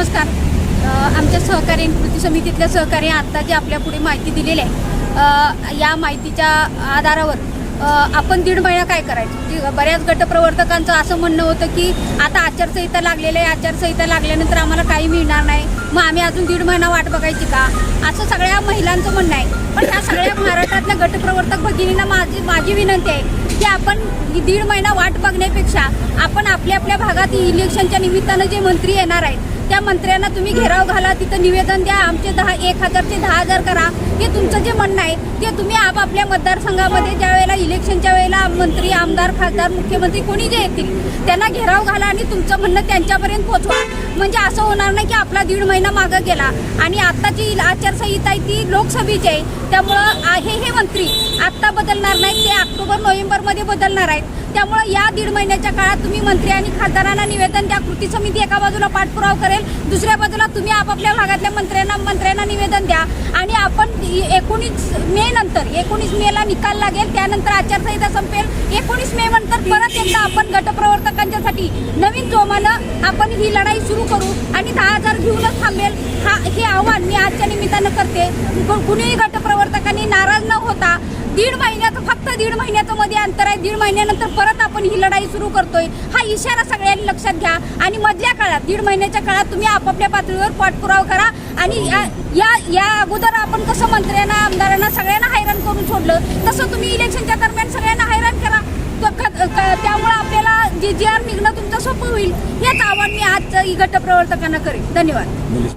नमस्कार. आमच्या सहकारी कृती समितीतल्या सहकारी आत्ता जे आपल्या पुढे माहिती दिलेली आहे या माहितीच्या आधारावर आपण दीड महिना काय करायचं? बऱ्याच गटप्रवर्तकांचं असं म्हणणं होतं की आता आचारसंहिता लागलेलं आहे आचारसंहिता लागल्यानंतर आम्हाला काही मिळणार नाही. मग आम्ही अजून दीड महिना वाट बघायची का? असं सगळ्या महिलांचं म्हणणं आहे. पण ह्या सगळ्या महाराष्ट्रातल्या गटप्रवर्तक भगिनींना माझी माझी विनंती आहे की आपण दीड महिना वाट बघण्यापेक्षा आपण आपल्या आपल्या भागात इलेक्शनच्या निमित्तानं जे मंत्री येणार आहेत त्या मंत्र्यांना तुम्ही घेराव घाला तिथं निवेदन द्या आमचे दहा एक हजारचे दहा हजार करा. हे तुमचं जे म्हणणं आहे ते तुम्ही आपापल्या मतदारसंघामध्ये ज्या वेळेला इलेक्शनच्या वेळेला मंत्री आमदार खासदार मुख्यमंत्री कोणी जे येतील त्यांना घेराव घाला आणि तुमचं म्हणणं त्यांच्यापर्यंत पोहोचवा म्हणजे असं होणार नाही की आपला दीड महिना मागं गेला. आणि आत्ताची आचारसंहिता आहे ती लोकसभेची आहे त्यामुळं आहे हे हे मंत्री आत्ता बदलणार नाहीत ते ऑक्टोबर नोव्हेंबरमध्ये बदलणार आहेत. त्यामुळं या दीड महिन्याच्या काळात तुम्ही मंत्री आणि खासदारांना निवेदन द्या. कृती समिती एका बाजूला पाठपुरावा करेल दुसऱ्या बाजूला तुम्ही आपापल्या भागातल्या मंत्र्यांना मंत्र्यांना निवेदन द्या. आणि आपण एकोणीस मे नंतर एकोणीस मेला निकाल लागेल त्यानंतर आचारसंहिता संपेल एकोणीस मे नंतर परत एकदा आपण गटप्रवर्तकांच्यासाठी नवीन जोमानं आपण ही लढाई सुरू करू आणि दहा हजार घेऊनच थांबेल. हा हे आव्हान मी आजच्या निमित्तानं करते. कुणीही गटप्रवर्तकांनी नाराज न होता दीड महिन्याचं फक्त दीड महिन्याचं मध्ये अंतर आहे. दीड महिन्यानंतर परत आपण ही लढाई सुरू करतोय. हा इशारा सगळ्यांनी लक्षात घ्या. आणि मधल्या काळात दीड महिन्याच्या काळात तुम्ही आपापल्या पातळीवर पाठपुरावा करा. आणि या या या अगोदर आपण कसं मंत्र्यांना आमदारांना सगळ्यांना हैराण करून सोडलं तसं तुम्ही इलेक्शनच्या दरम्यान सगळ्यांना हैराण करा. तो त्यामुळं आपल्याला जे जे आर निघणं तुमचं सोपं होईल हेच आव्हान मी आज गटप्रवर्तकांना करेन. धन्यवाद.